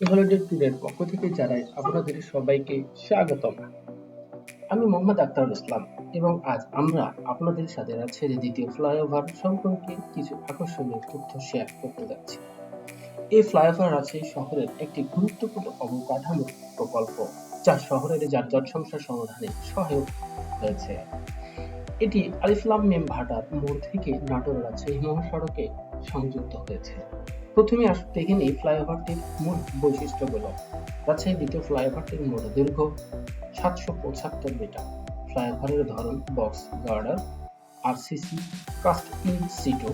Holiday ট্যুরের পক্ষ থেকে জানাই আপনাদের সবাইকে স্বাগতম। আমি মোহাম্মদ ইসলাম এবং আজ আমরা আপনাদের সাথে দ্বিতীয় ফ্লাইওভার সম্পর্কে কিছু আকর্ষণীয় তথ্য শেয়ার করতে যাচ্ছি। এই ফ্লাইওভার রাজশাহী শহরের একটি গুরুত্বপূর্ণ অবকাঠামো প্রকল্প, যা শহরের যানজট সমস্যা সমাধানে সহায়ক হয়েছে। এটি আলিফলাম মেম ভাটার মোড় থেকে নাটোর রাজশাহী মহাসড়কে সংযুক্ত হয়েছে। প্রথমে আস, দেখে নিই ফ্লাইওভারটির মূল বৈশিষ্ট্যগুলো রাজশাহী দ্বিতীয় ফ্লাইওভারটির মোট দৈর্ঘ্য সাতশো পঁচাত্তর মিটার। ফ্লাইওভারের ধরন box, girder, RCC, cast in situ.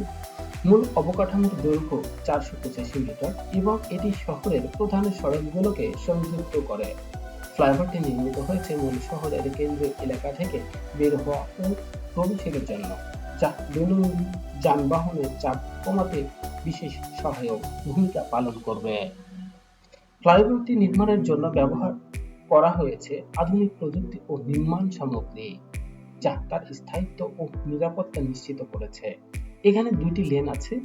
মূল অবকাঠামোর দৈর্ঘ্য চারশো পঁচাশি মিটার এবং এটি শহরের প্রধান সড়কগুলোকে সংযুক্ত করে। ফ্লাইওভারটি নির্মিত হয়েছে মূল শহরের কেন্দ্রীয় এলাকা থেকে বের হওয়া ও প্রবেশের জন্য, যা দৈনন্দিন যানবাহনের চাপ কমাতে বিশেষ সহায়ক ভূমিকা পালন করবে। ফ্লাইওভারটি নির্মাণের জন্য ব্যবহার করা হয়েছে আধুনিক প্রযুক্তি ও নির্মাণ সামগ্রী, যা তার স্থায়িত্ব ও নিরাপত্তা নিশ্চিত করেছে। এখানে দুইটি লেন আছে।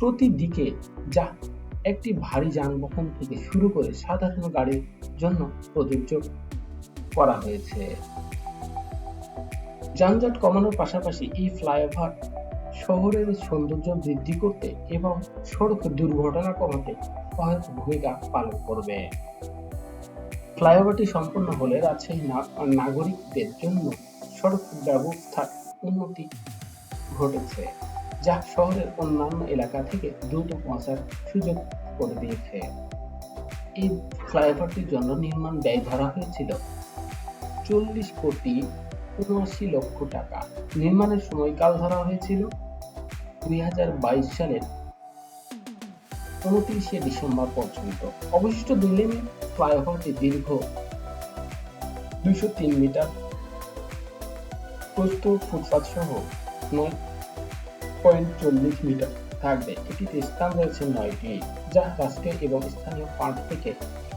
প্রতি দিকে যা একটি ভারী যানবাহন থেকে শুরু করে সাধারণ গাড়ির জন্য প্রযোজ্য করা হয়েছে। যানজট কমানোর পাশাপাশি এই ফ্লাইওভার শহরের সৌন্দর্য বৃদ্ধি করতে এবং সড়ক দুর্ঘটনা কমাতে সহায়ক ভূমিকা পালন করবে। ফ্লাইওভারটি সম্পূর্ণ হলে রাজশাহী নাগরিকদের জন্য সড়ক ব্যবস্থার উন্নতি ঘটেছে, যা শহরের অন্যান্য এলাকা থেকে দ্রুত পৌঁছার সুযোগ করে দিয়েছে। এই ফ্লাইওভারটির জন্য নির্মাণ ব্যয় ধরা হয়েছিল চল্লিশ কোটি উনআশি লক্ষ টাকা। নির্মাণের সময়কাল ধরা হয়েছিল দুই হাজার বাইশ সালের উনত্রিশে ডিসেম্বর পর্যন্ত। অবশিষ্ট দুই ফ্লাইওভারটি দীর্ঘ দুইশো তিন মিটার ফুটপাথ সহ নয় পয়েন্ট চল্লিশ মিটার থাকবে। এটিতে স্থান রয়েছে নয়টি, যা রাষ্ট্রীয় এবং স্থানীয় ফান্ড থেকে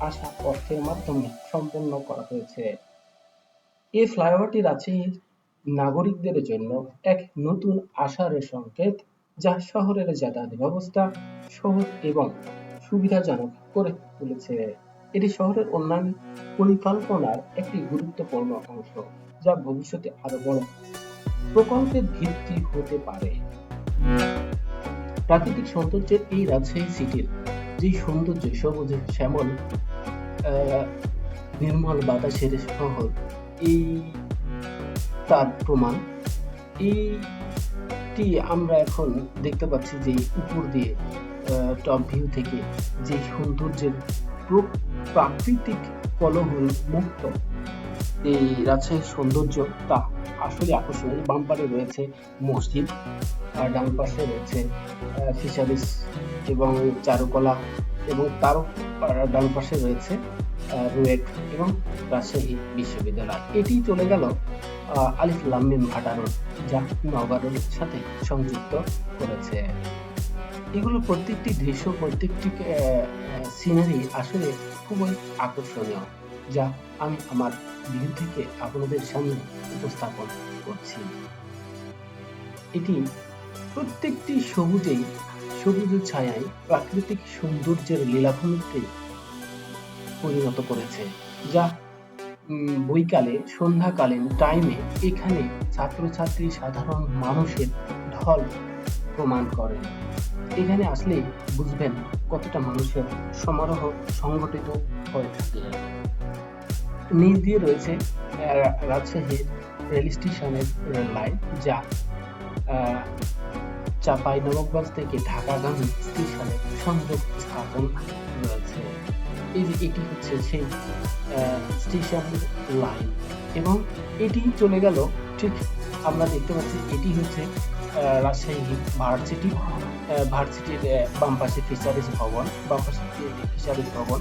আসা অর্থের মাধ্যমে সম্পন্ন করা হয়েছে। এই ফ্লাইওভারটি রাজশাহীর নাগরিকদের জন্য এক নতুন আশার সংকেত যা শহরের যাতায়াত ব্যবস্থা সহজ এবং সুবিধাজনক করে তুলেছে। এটি শহরের অন্যান্য পরিকল্পনার একটি গুরুত্বপূর্ণ অংশ, যা ভবিষ্যতে আরও বড় প্রকল্পের ভিত্তি হতে পারে। প্রাকৃতিক সৌন্দর্যের এই রাজশাহী সিটির যে সৌন্দর্য, সবুজ, শ্যামল নির্মল বাতাসের শহর এই তার প্রমাণ এইটি আমরা এখন দেখতে পাচ্ছি যে উপর দিয়ে টপ ভিউ থেকে যে সৌন্দর্যের প্রাকৃতিক কোলাহল মুক্ত এই রাজশাহীর সৌন্দর্য তা আসলে আকর্ষণীয়। বাম্পারে রয়েছে মসজিদ, আর ডান পাশে রয়েছে ফিশারিস এবং চারুকলা এবং তার ডান পাশে রয়েছে রুয়েট এবং রাজশাহী বিশ্ববিদ্যালয়। এটি চলে গেল আলিফ লামিম ভাটা রোড যা নওগাঁ সাথে সংযুক্ত করেছে। এগুলো প্রত্যেকটি দৃশ্য প্রত্যেকটি সিনারি আসলে খুবই আকর্ষণীয়, যা আমি আমার ভিউ থেকে আপনাদের সামনে উপস্থাপন করছি। এটি প্রত্যেকটি সবুজেই সবুজের ছায়ায় প্রাকৃতিক সৌন্দর্যের পরিণত করেছে, যা বৈকালে, সন্ধ্যাকালীন টাইমে এখানে ছাত্রছাত্রী সাধারণ মানুষের ঢল প্রমাণ করে। এখানে আসলে বুঝবেন কতটা মানুষের সমারোহ সংগঠিত হয়ে থাকে। নিচ দিয়ে রয়েছে রাজশাহীর রেল স্টেশনের রেল লাইন, যা চাপাই নবাবগঞ্জ থেকে ঢাকাগামী স্টেশনে সংযোগ স্থাপন রয়েছে। এই যে এটি হচ্ছে সেই স্টেশন লাইন এবং এটি চলে গেল, ঠিক আমরা দেখতে পাচ্ছি এটি হচ্ছে রাজশাহী ভার্সিটি ভার্সিটির বাম পাশে ফিশারিজ ভবন, বাম পাশে ফিশারিজ ভবন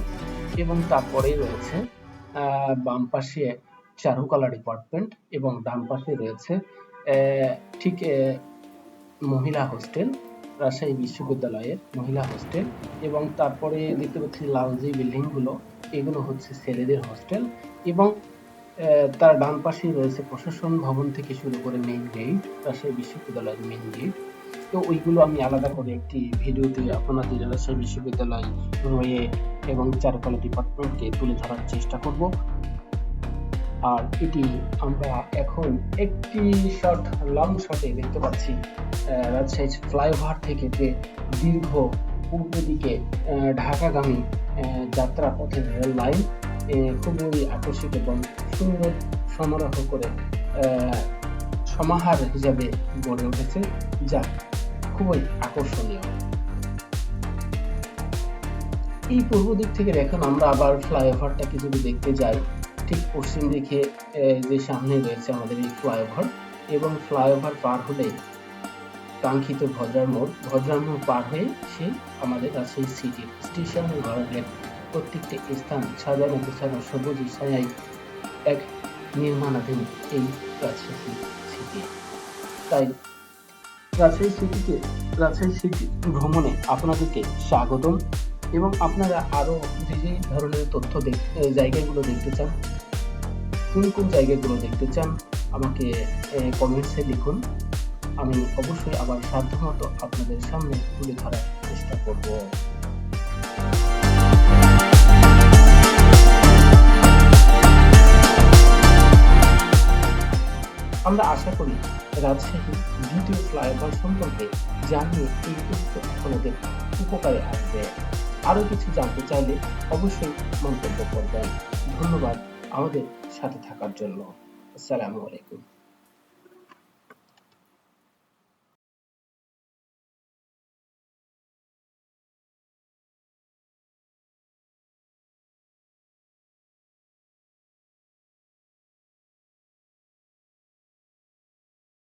এবং তারপরেই রয়েছে বাম পাশে চারুকলা ডিপার্টমেন্ট এবং ডান পাশে রয়েছে ঠিক মহিলা হোস্টেল রাজশাহী বিশ্ববিদ্যালয়ের মহিলা হোস্টেল এবং তারপরে দেখতে পাচ্ছি লাল যে বিল্ডিংগুলো এগুলো হচ্ছে ছেলেদের হোস্টেল এবং তার ডান পাশেই রয়েছে প্রশাসন ভবন থেকে শুরু করে মেইন গেট রাজশাহী বিশ্ববিদ্যালয়ের মেইন গেট তো ওইগুলো আমি আলাদা করে একটি ভিডিওতে আপনাদের রাজশাহী বিশ্ববিদ্যালয় রয়ে এবং চারুকলা ডিপার্টমেন্টকে তুলে ধরার চেষ্টা করব। আর এটি আমরা এখন একটি শর্ট লং শটে দেখতে পাচ্ছি রাজশাহী ফ্লাইওভার থেকে যে দীর্ঘ পূর্ব দিকে ঢাকাগামী যাত্রা পথের রেল লাইন খুবই আকর্ষিত এবং সুন্দর সমারোহ করে সমাহার হিসাবে গড়ে উঠেছে। যা খুবই আকর্ষণীয়। এই পূর্ব দিক থেকে দেখুন, আমরা আবার ফ্লাইওভারটাকে যদি দেখতে যাই। ঠিক পশ্চিম দিকে যে সামনে রয়েছে আমাদের এই ফ্লাইওভার, এবং ফ্লাইওভার পার হলেই কাঙ্ক্ষিত ভদ্রার মোড় ভদ্রার মোড় পার হয়ে সে আমাদের রাজশাহী সিটি স্টেশন ঘরের প্রত্যেকটি স্থান সাজানো গোছানো সবুজ ছায়ায় এক নির্মাণাধীন এই রাজশাহী সিটি। তাই রাজশাহী সিটিকে রাজশাহী সিটি ভ্রমণে আপনাদেরকে স্বাগতম এবং আপনারা আরও যে যে ধরনের তথ্য জায়গাগুলো দেখতে চান, কোন কোন জায়গাগুলো দেখতে চান, আমাকে কমেন্টসে লিখুন। আমি অবশ্যই আবার সাধ্যমতো আপনাদের সামনে তুলে ধরার চেষ্টা করব। আমরা আশা করি রাজশাহী দ্বিতীয় ফ্লাইওভার সম্পর্কে জানিয়ে এই তথ্য আপনাদের উপকারে আসবে। আরও কিছু জানতে চাইলে অবশ্যই মন্তব্য করবেন। ধন্যবাদ আমাদের সাথে থাকার জন্য। আসসালামু আলাইকুম।